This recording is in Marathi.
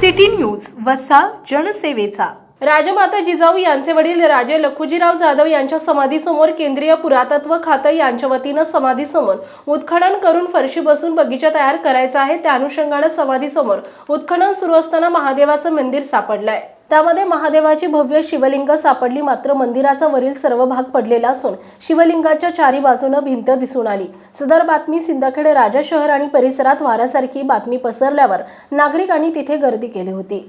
सिटी न्यूज वसा जनसेवेचा. राजमाता जिजाऊ यांचे वडील राजे लखुजीराव जाधव यांच्या समाधीसमोर केंद्रीय पुरातत्व खातं यांच्या वतीनं समाधीसमोर उत्खनन करून फरशी बसून बगीचा तयार करायचा आहे. त्या अनुषंगानं समाधीसमोर उत्खनन सुरू असताना महादेवाचं मंदिर सापडलंय. त्यामध्ये महादेवाची भव्य शिवलिंग सापडली. मात्र मंदिराचा वरील सर्व भाग पडलेला असून शिवलिंगाच्या चारी बाजूनं भिंत दिसून आली. सदर बातमी सिंदखेड राजा शहर आणि परिसरात वाऱ्यासारखी बातमी पसरल्यावर नागरिकांनी तिथे गर्दी केली होती.